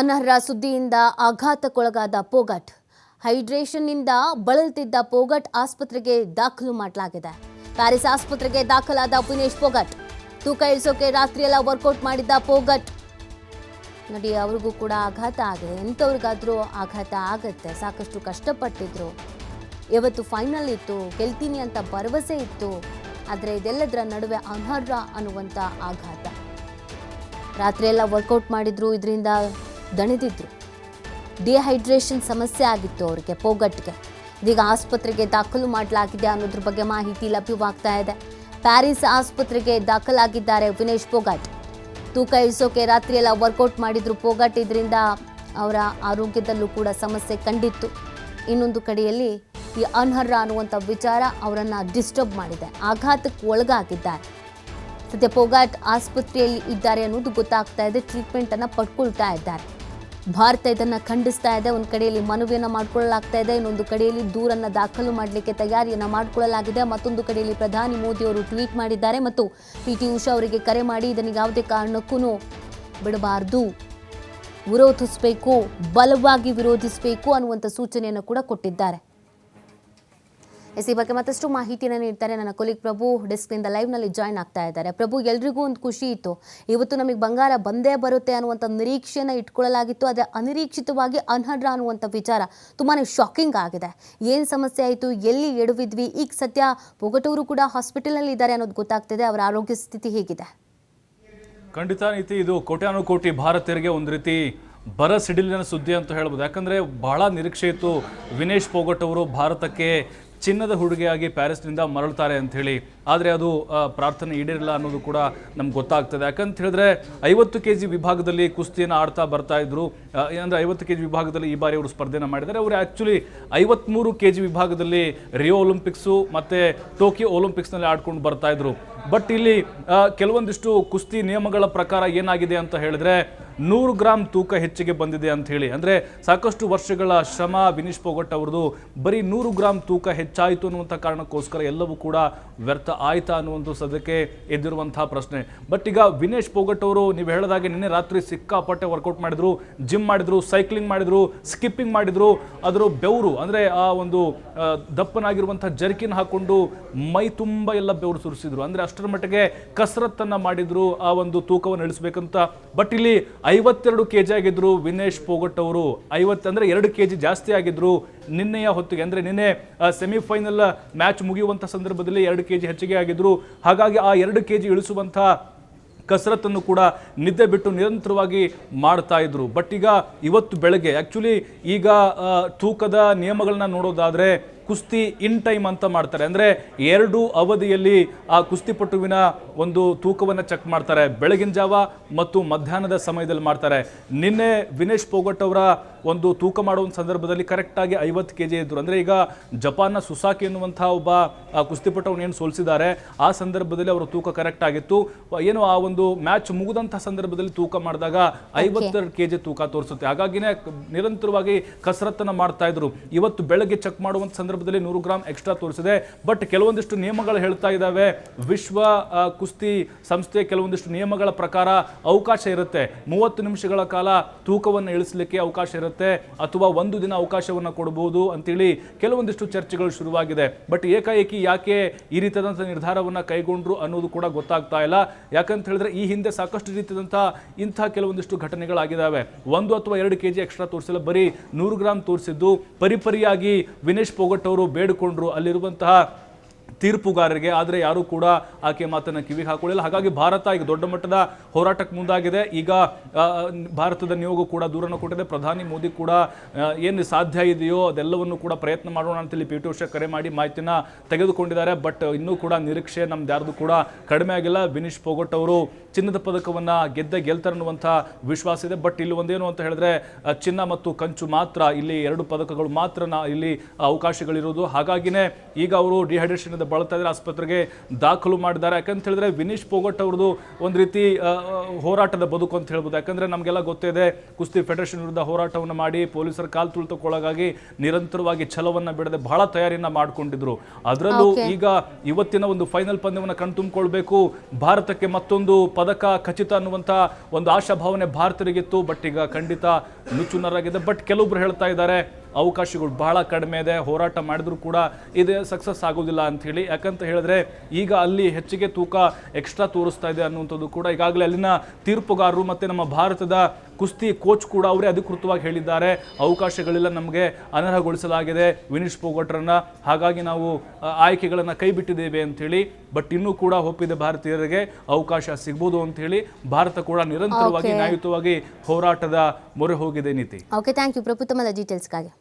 ಅನರ್ಹ ಸುದ್ದಿಯಿಂದ ಆಘಾತಕ್ಕೊಳಗಾದ ಪೋಗಟ್. ಹೈಡ್ರೇಷನ್ನಿಂದ ಬಳಲ್ತಿದ್ದ ಪೋಗಟ್ ಆಸ್ಪತ್ರೆಗೆ ದಾಖಲು ಮಾಡಲಾಗಿದೆ. ಪ್ಯಾರಿಸ್ ಆಸ್ಪತ್ರೆಗೆ ದಾಖಲಾದ ಪುನೇಶ್ ಪೋಗಟ್. ತೂಕ ಇಳಿಸೋಕೆ ರಾತ್ರಿಯೆಲ್ಲ ವರ್ಕೌಟ್ ಮಾಡಿದ್ದ ಪೋಗಟ್. ನೋಡಿ, ಅವ್ರಿಗೂ ಕೂಡ ಆಘಾತ ಆಗಿದೆ. ಎಂಥವ್ರಿಗಾದ್ರೂ ಆಘಾತ ಆಗುತ್ತೆ. ಸಾಕಷ್ಟು ಕಷ್ಟಪಟ್ಟಿದ್ರು. ಇವತ್ತು ಫೈನಲ್ ಇತ್ತು, ಗೆಲ್ತೀನಿ ಅಂತ ಭರವಸೆ ಇತ್ತು. ಆದರೆ ಇದೆಲ್ಲದರ ನಡುವೆ ಅನರ್ಹ ಅನ್ನುವಂಥ ಆಘಾತ. ರಾತ್ರಿ ಎಲ್ಲ ವರ್ಕೌಟ್ ಮಾಡಿದ್ರು, ಇದರಿಂದ ದಣಿದಿದ್ರು. ಡಿಹೈಡ್ರೇಷನ್ ಸಮಸ್ಯೆ ಆಗಿತ್ತು ಅವರಿಗೆ ಪೋಗಟ್ಗೆ. ಇದೀಗ ಆಸ್ಪತ್ರೆಗೆ ದಾಖಲು ಮಾಡಲಾಗಿದೆ ಅನ್ನೋದ್ರ ಬಗ್ಗೆ ಮಾಹಿತಿ ಲಭ್ಯವಾಗ್ತಾ ಇದೆ. ಪ್ಯಾರಿಸ್ ಆಸ್ಪತ್ರೆಗೆ ದಾಖಲಾಗಿದ್ದಾರೆ ವಿನೇಶ್ ಪೋಗಾಟ್. ತೂಕ ಇಳಿಸೋಕೆ ರಾತ್ರಿ ಎಲ್ಲ ವರ್ಕೌಟ್ ಮಾಡಿದ್ರು ಪೋಗಾಟ್, ಇದರಿಂದ ಅವರ ಆರೋಗ್ಯದಲ್ಲೂ ಕೂಡ ಸಮಸ್ಯೆ ಕಂಡಿತ್ತು. ಇನ್ನೊಂದು ಕಡೆಯಲ್ಲಿ ಈ ಅನರ್ಹ ಅನ್ನುವಂಥ ವಿಚಾರ ಅವರನ್ನು ಡಿಸ್ಟರ್ಬ್ ಮಾಡಿದೆ. ಆಘಾತಕ್ಕೆ ಒಳಗಾಗಿದ್ದಾರೆ. ಸದ್ಯ ಪೋಗಾಟ್ ಆಸ್ಪತ್ರೆಯಲ್ಲಿ ಇದ್ದಾರೆ ಅನ್ನೋದು ಗೊತ್ತಾಗ್ತಾ ಇದೆ. ಟ್ರೀಟ್ಮೆಂಟ್ ಅನ್ನ ಪಡ್ಕೊಳ್ತಾ ಇದ್ದಾರೆ. ಭಾರತ ಇದನ್ನ ಖಂಡಿಸ್ತಾ ಇದೆ. ಒಂದು ಕಡೆಯಲ್ಲಿ ಮನವಿಯನ್ನ ಮಾಡಿಕೊಳ್ಳಲಾಗ್ತಾ ಇದೆ. ಇನ್ನೊಂದು ಕಡೆಯಲ್ಲಿ ದೂರನ್ನ ದಾಖಲು ಮಾಡಲಿಕ್ಕೆ ತಯಾರಿಯನ್ನ ಮಾಡಿಕೊಳ್ಳಲಾಗಿದೆ. ಮತ್ತೊಂದು ಕಡೆಯಲ್ಲಿ ಪ್ರಧಾನಿ ಮೋದಿ ಅವರು ಟ್ವೀಟ್ ಮಾಡಿದ್ದಾರೆ. ಮತ್ತು ಪಿ ಟಿ ಉಷಾ ಅವರಿಗೆ ಕರೆ ಮಾಡಿ ಇದನ್ನು ಯಾವುದೇ ಕಾರಣಕ್ಕೂ ಬಿಡಬಾರ್ದು. ವಿರೋಧಿಸಬೇಕು, ಬಲವಾಗಿ ವಿರೋಧಿಸಬೇಕು ಅನ್ನುವಂಥ ಸೂಚನೆಯನ್ನು ಕೂಡ ಕೊಟ್ಟಿದ್ದಾರೆ. ಎಸ್ ಈ ಬಗ್ಗೆ ಮತ್ತಷ್ಟು ಮಾಹಿತಿಯನ್ನು ನೀಡ್ತಾರೆ ನನ್ನ ಕೊಲಿಗ್ ಪ್ರಭು ಡೆಸ್ಕ್ನಿಂದ ಲೈವ್ನಲ್ಲಿ ಜಾಯ್ನ್ ಆಗ್ತಾ ಇದ್ದಾರೆ. ಪ್ರಭು, ಎಲ್ರಿಗೂ ಒಂದು ಖುಷಿ ಇತ್ತು. ಇವತ್ತು ನಮಗೆ ಬಂಗಾರ ಬಂದೇ ಬರುತ್ತೆ ಅನ್ನುವಂಥ ನಿರೀಕ್ಷೆಯನ್ನು ಇಟ್ಕೊಳ್ಳಲಾಗಿತ್ತು. ಅದೇ ಅನಿರೀಕ್ಷಿತವಾಗಿ ಅನರ್ಹ ಅನ್ನುವಂಥ ವಿಚಾರ ತುಂಬಾ ಶಾಕಿಂಗ್ ಆಗಿದೆ. ಏನು ಸಮಸ್ಯೆ ಆಯಿತು? ಎಲ್ಲಿ ಎಡವಿದ್ವಿ? ಈಗ ಸದ್ಯ ಪೊಗಟೂರು ಕೂಡ ಹಾಸ್ಪಿಟಲ್ನಲ್ಲಿ ಇದ್ದಾರೆ ಅನ್ನೋದು ಗೊತ್ತಾಗ್ತಿದೆ. ಅವರ ಆರೋಗ್ಯ ಸ್ಥಿತಿ ಹೇಗಿದೆ? ಖಂಡಿತ ನೀತಿ, ಇದು ಕೋಟ್ಯಾನುಕೋಟಿ ಭಾರತೀಯರಿಗೆ ಒಂದು ರೀತಿ ಬರ ಸಿಡಿಲಿನ ಸುದ್ದಿ ಅಂತ ಹೇಳ್ಬೋದು. ಯಾಕಂದರೆ ಬಹಳ ನಿರೀಕ್ಷೆ ಇತ್ತು ವಿನೇಶ್ ಪೋಗಟ್ ಅವರು ಭಾರತಕ್ಕೆ ಚಿನ್ನದ ಹುಡುಗಿಯಾಗಿ ಪ್ಯಾರಿಸ್ನಿಂದ ಮರಳ್ತಾರೆ ಅಂತ ಹೇಳಿ. ಆದರೆ ಅದು ಪ್ರಾರ್ಥನೆ ಈಡೇರಿಲ್ಲ ಅನ್ನೋದು ಕೂಡ ನಮ್ಗೆ ಗೊತ್ತಾಗ್ತದೆ. ಯಾಕಂತ ಹೇಳಿದ್ರೆ ಐವತ್ತು ಕೆ ಜಿ ವಿಭಾಗದಲ್ಲಿ ಕುಸ್ತಿಯನ್ನು ಆಡ್ತಾ ಬರ್ತಾ ಇದ್ರು. ಏನಂದ್ರೆ ಐವತ್ತು ಕೆ ಜಿ ವಿಭಾಗದಲ್ಲಿ ಈ ಬಾರಿ ಅವರು ಸ್ಪರ್ಧೆನ ಮಾಡಿದ್ದಾರೆ. ಅವರು ಆ್ಯಕ್ಚುಲಿ ಐವತ್ಮೂರು ಕೆ ಜಿ ವಿಭಾಗದಲ್ಲಿ ರಿಯೋ ಒಲಿಂಪಿಕ್ಸು ಮತ್ತು ಟೋಕಿಯೋ ಒಲಿಂಪಿಕ್ಸ್ನಲ್ಲಿ ಆಡ್ಕೊಂಡು ಬರ್ತಾ ಇದ್ರು. ಬಟ್ ಇಲ್ಲಿ ಕೆಲವೊಂದಿಷ್ಟು ಕುಸ್ತಿ ನಿಯಮಗಳ ಪ್ರಕಾರ ಏನಾಗಿದೆ ಅಂತ ಹೇಳಿದ್ರೆ ನೂರು ಗ್ರಾಮ್ ತೂಕ ಹೆಚ್ಚಿಗೆ ಬಂದಿದೆ ಅಂತ ಹೇಳಿ. ಅಂದರೆ ಸಾಕಷ್ಟು ವರ್ಷಗಳ ಶ್ರಮ ವಿನೀಶ್ ಪೋಗಟ್ ಅವ್ರದ್ದು ಬರೀ ನೂರು ಗ್ರಾಮ್ ತೂಕ ಹೆಚ್ಚಾಯಿತು ಅನ್ನುವಂಥ ಕಾರಣಕ್ಕೋಸ್ಕರ ಎಲ್ಲವೂ ಕೂಡ ವ್ಯರ್ಥ ಆಯ್ತಾ ಅನ್ನುವಂಥ ಸದ್ಯಕ್ಕೆ ಎದ್ದಿರುವಂತಹ ಪ್ರಶ್ನೆ. ಬಟ್ ಈಗ ವಿನೇಶ್ ಪೋಗಟ್ ಅವರು ನೀವು ಹೇಳಿದಾಗೆ ನಿನ್ನೆ ರಾತ್ರಿ ಸಿಕ್ಕಾಪಟ್ಟೆ ವರ್ಕೌಟ್ ಮಾಡಿದ್ರು ಜಿಮ್ ಮಾಡಿದ್ರು ಸೈಕ್ಲಿಂಗ್ ಮಾಡಿದ್ರು ಸ್ಕಿಪ್ಪಿಂಗ್ ಮಾಡಿದ್ರು ಅದರ ಬೆವರು, ಅಂದರೆ ಆ ಒಂದು ದಪ್ಪನಾಗಿರುವಂಥ ಜರ್ಕಿನ್ ಹಾಕೊಂಡು ಮೈ ತುಂಬ ಎಲ್ಲ ಬೆವರು ಸುರಿಸಿದ್ರು. ಅಂದರೆ ಅಷ್ಟರ ಮಟ್ಟಿಗೆ ಕಸರತ್ತನ್ನು ಮಾಡಿದ್ರು ಆ ಒಂದು ತೂಕವನ್ನು ಇಳಿಸ್ಬೇಕಂತ. ಬಟ್ ಇಲ್ಲಿ ಐವತ್ತೆರಡು ಕೆ ಜಿ ಆಗಿದ್ರು ವಿನೇಶ್ ಪೋಗಟ್ ಅವರು, ಐವತ್ತು ಅಂದರೆ ಎರಡು ಕೆ ಜಿ ಜಾಸ್ತಿ ಆಗಿದ್ರು ನಿನ್ನೆಯ ಹೊತ್ತಿಗೆ. ಅಂದರೆ ನಿನ್ನೆ ಸೆಮಿಫೈನಲ್ ಮ್ಯಾಚ್ ಮುಗಿಯುವಂಥ ಸಂದರ್ಭದಲ್ಲಿ ಎರಡು ಕೆ ಜಿ ಹೆಚ್ಚಿಗೆ ಆಗಿದ್ರು. ಹಾಗಾಗಿ ಆ ಎರಡು ಕೆ ಜಿ ಇಳಿಸುವಂಥ ಕಸರತ್ತನ್ನು ಕೂಡ ನಿದ್ದೆ ಬಿಟ್ಟು ನಿರಂತರವಾಗಿ ಮಾಡ್ತಾ ಇದ್ರು. ಬಟ್ ಈಗ ಇವತ್ತು ಬೆಳಗ್ಗೆ ಆ್ಯಕ್ಚುಲಿ ಈಗ ತೂಕದ ನಿಯಮಗಳನ್ನ ನೋಡೋದಾದ್ರೆ ಕುಸ್ತಿ ಇನ್ ಟೈಮ್ ಅಂತ ಮಾಡ್ತಾರೆ. ಅಂದರೆ ಎರಡು ಅವಧಿಯಲ್ಲಿ ಆ ಕುಸ್ತಿಪಟುವಿನ ಒಂದು ತೂಕವನ್ನು ಚೆಕ್ ಮಾಡ್ತಾರೆ. ಬೆಳಗಿನ ಜಾವ ಮತ್ತು ಮಧ್ಯಾಹ್ನದ ಸಮಯದಲ್ಲಿ ಮಾಡ್ತಾರೆ. ನಿನ್ನೆ ವಿನೇಶ್ ಪೋಗಟ್ ಅವರ ಒಂದು ತೂಕ ಮಾಡುವ ಸಂದರ್ಭದಲ್ಲಿ ಕರೆಕ್ಟಾಗಿ ಐವತ್ತು ಕೆ ಜಿ ಇದ್ದರು ಅಂದರೆ ಈಗ ಜಪಾನ್ನ ಸುಸಾಕಿ ಎನ್ನುವಂಥ ಒಬ್ಬ ಆ, ಕುಸ್ತಿಪಟುವನ್ನು ಏನು ಸೋಲಿಸಿದ್ದಾರೆ ಆ ಸಂದರ್ಭದಲ್ಲಿ ಅವರ ತೂಕ ಕರೆಕ್ಟ್ ಆಗಿತ್ತು. ಏನು ಆ ಒಂದು ಮ್ಯಾಚ್ ಮುಗಿದಂಥ ಸಂದರ್ಭದಲ್ಲಿ ತೂಕ ಮಾಡಿದಾಗ ಐವತ್ತೆರಡು ಕೆ ಜಿ ತೂಕ ತೋರಿಸುತ್ತೆ. ಹಾಗಾಗಿನೇ ನಿರಂತರವಾಗಿ ಕಸರತ್ತನ್ನು ಮಾಡ್ತಾ ಇದ್ರು. ಇವತ್ತು ಬೆಳಗ್ಗೆ ಚೆಕ್ ಮಾಡುವಂಥ ಸಂದರ್ಭದಲ್ಲಿ ನೂರು ಗ್ರಾಮ್ ಎಕ್ಸ್ಟ್ರಾ ತೋರಿಸಿದೆ. ಬಟ್ ಕೆಲವೊಂದಿಷ್ಟು ನಿಯಮಗಳು ಹೇಳ್ತಾ ಇದ್ದಾವೆ. ವಿಶ್ವ ಕುಸ್ತಿ ಸಂಸ್ಥೆ ಕೆಲವೊಂದಿಷ್ಟು ನಿಯಮಗಳ ಪ್ರಕಾರ ಅವಕಾಶ ಇರುತ್ತೆ. ಮೂವತ್ತು ನಿಮಿಷಗಳ ಕಾಲ ತೂಕವನ್ನು ಇಳಿಸಲಿಕ್ಕೆ ಅವಕಾಶ ಇರುತ್ತೆ. ಅಥವಾ ಒಂದು ದಿನ ಅವಕಾಶವನ್ನು ಕೊಡಬಹುದು ಅಂತೇಳಿ ಕೆಲವೊಂದಿಷ್ಟು ಚರ್ಚೆಗಳು ಶುರುವಾಗಿದೆ. ಬಟ್ ಏಕಾಏಕಿ ಯಾಕೆ ಈ ರೀತಿಯಾದಂಥ ನಿರ್ಧಾರವನ್ನು ಕೈಗೊಂಡ್ರು ಅನ್ನೋದು ಕೂಡ ಗೊತ್ತಾಗ್ತಾ ಇಲ್ಲ. ಯಾಕಂತ ಹೇಳಿದ್ರೆ ಈ ಹಿಂದೆ ಸಾಕಷ್ಟು ರೀತಿಯಾದಂಥ ಇಂಥ ಕೆಲವೊಂದಿಷ್ಟು ಘಟನೆಗಳಾಗಿದ್ದಾವೆ. ಒಂದು ಅಥವಾ ಎರಡು ಕೆ ಜಿ ಎಕ್ಸ್ಟ್ರಾ ತೋರಿಸಿಲ್ಲ. ಬರೀ ನೂರು ಗ್ರಾಮ್ ತೋರಿಸಿದ್ದು. ಪರಿಪರಿಯಾಗಿ ವಿನೇಶ್ ಪೋಗಟ್ ಅವರು ಬೇಡಿಕೊಂಡ್ರು. ಅಲ್ಲಿರುವಂತಹ ತೀರ್ಪುಗಾರರಿಗೆ, ಆದರೆ ಯಾರೂ ಕೂಡ ಆಕೆ ಮಾತನ್ನು ಕಿವಿಗೆ ಹಾಕೊಳ್ಳಿಲ್ಲ. ಹಾಗಾಗಿ ಭಾರತ ಈಗ ದೊಡ್ಡ ಮಟ್ಟದ ಹೋರಾಟಕ್ಕೆ ಮುಂದಾಗಿದೆ. ಈಗ ಭಾರತದ ನಿಯೋಗ ಕೂಡ ದೂರನ್ನು ಕೊಟ್ಟಿದೆ. ಪ್ರಧಾನಿ ಮೋದಿ ಕೂಡ ಏನು ಸಾಧ್ಯ ಇದೆಯೋ ಅದೆಲ್ಲವನ್ನು ಕೂಡ ಪ್ರಯತ್ನ ಮಾಡೋಣ ಅಂತೇಳಿ ಪಿ ಟಿ ಉಷಾ ಕರೆ ಮಾಡಿ ಮಾಹಿತಿನ ತೆಗೆದುಕೊಂಡಿದ್ದಾರೆ. ಬಟ್ ಇನ್ನೂ ಕೂಡ ನಿರೀಕ್ಷೆ ನಮ್ದು ಯಾರ್ದು ಕೂಡ ಕಡಿಮೆ ಆಗಿಲ್ಲ. ವಿನೀಶ್ ಪೋಗಟ್ ಅವರು ಚಿನ್ನದ ಪದಕವನ್ನು ಗೆದ್ದ ಗೆಲ್ತಾರೆ ಅನ್ನುವಂಥ ವಿಶ್ವಾಸ ಇದೆ. ಬಟ್ ಇಲ್ಲಿ ಒಂದೇನು ಅಂತ ಹೇಳಿದ್ರೆ ಚಿನ್ನ ಮತ್ತು ಕಂಚು ಮಾತ್ರ ಇಲ್ಲಿ ಎರಡು ಪದಕಗಳು ಮಾತ್ರ ನಾ ಇಲ್ಲಿ ಅವಕಾಶಗಳಿರೋದು ಹಾಗಾಗಿನೇ ಈಗ ಅವರು ಡಿಹೈಡ್ರೇಷನ್ ಬಳಲ್ತಾ ಇದ್ದಾರೆ ಆಸ್ಪತ್ರೆಗೆ ದಾಖಲು ಮಾಡಿದ್ದಾರೆ. ಯಾಕಂತ ಹೇಳಿದ್ರೆ ವಿನೀಶ್ ಪೋಗಟ್ ಅವ್ರದ್ದು ಒಂದು ರೀತಿ ಹೋರಾಟದ ಬದುಕು ಅಂತ ಹೇಳ್ಬೋದು. ಯಾಕಂದ್ರೆ ನಮಗೆಲ್ಲ ಗೊತ್ತಿದೆ ಕುಸ್ತಿ ಫೆಡರೇಷನ್ ವಿರುದ್ಧ ಹೋರಾಟವನ್ನು ಮಾಡಿ ಪೊಲೀಸರ ಕಾಲು ತುಳಿತಕ್ಕೊಳಗಾಗಿ ನಿರಂತರವಾಗಿ ಛಲವನ್ನು ಬಿಡದೆ ಬಹಳ ತಯಾರಿಯನ್ನ ಮಾಡಿಕೊಂಡಿದ್ರು. ಅದರಲ್ಲೂ ಈಗ ಇವತ್ತಿನ ಒಂದು ಫೈನಲ್ ಪಂದ್ಯವನ್ನು ಕಣ್ತುಂಬಿಕೊಳ್ಬೇಕು. ಭಾರತಕ್ಕೆ ಮತ್ತೊಂದು ಪದಕ ಖಚಿತ ಅನ್ನುವಂತ ಒಂದು ಆಶಾಭಾವನೆ ಭಾರತರಿಗಿತ್ತು. ಬಟ್ ಈಗ ಖಂಡಿತ ನುಚ್ಚುನರಾಗಿದೆ ಬಟ್ ಕೆಲವೊಬ್ರು ಹೇಳ್ತಾ ಇದ್ದಾರೆ ಅವಕಾಶಗಳು ಬಹಳ ಕಡಿಮೆ ಇದೆ. ಹೋರಾಟ ಮಾಡಿದ್ರು ಕೂಡ ಇದು ಸಕ್ಸಸ್ ಆಗೋದಿಲ್ಲ ಅಂತ ಹೇಳಿ. ಯಾಕಂತ ಹೇಳಿದ್ರೆ ಈಗ ಅಲ್ಲಿ ಹೆಚ್ಚಿಗೆ ತೂಕ ಎಕ್ಸ್ಟ್ರಾ ತೋರಿಸ್ತಾ ಇದೆ ಅನ್ನುವಂಥದ್ದು ಕೂಡ ಈಗಾಗಲೇ ಅಲ್ಲಿನ ತೀರ್ಪುಗಾರರು ಮತ್ತೆ ನಮ್ಮ ಭಾರತದ ಕುಸ್ತಿ ಕೋಚ್ ಕೂಡ ಅವರೇ ಅಧಿಕೃತವಾಗಿ ಹೇಳಿದ್ದಾರೆ. ಅವಕಾಶಗಳೆಲ್ಲ ನಮಗೆ ಅನರ್ಹಗೊಳಿಸಲಾಗಿದೆ. ವಿನೀಶ್ ಪೋಗಟ್ರನ್ನ. ಹಾಗಾಗಿ ನಾವು ಆಯ್ಕೆಗಳನ್ನು ಆಯ್ಕೆಗಳನ್ನ ಕೈ ಬಿಟ್ಟಿದ್ದೇವೆ ಅಂತ ಹೇಳಿ. ಬಟ್ ಇನ್ನೂ ಕೂಡ ಒಪ್ಪಿದೆ ಭಾರತೀಯರಿಗೆ ಅವಕಾಶ ಸಿಗ್ಬೋದು ಅಂತ ಹೇಳಿ ಭಾರತ ಕೂಡ ನಿರಂತರವಾಗಿ ನ್ಯಾಯುತವಾಗಿ ನ್ಯಾಯಯುತವಾಗಿ ಹೋರಾಟದ ಮೊರೆ ಹೋಗಿದೆ ನೀತಿ. ಓಕೆ ಥ್ಯಾಂಕ್ ಯು ಪ್ರಭು ತಮ್ಮದ ಡೀಟೇಲ್ಸ್ಗಾಗಿ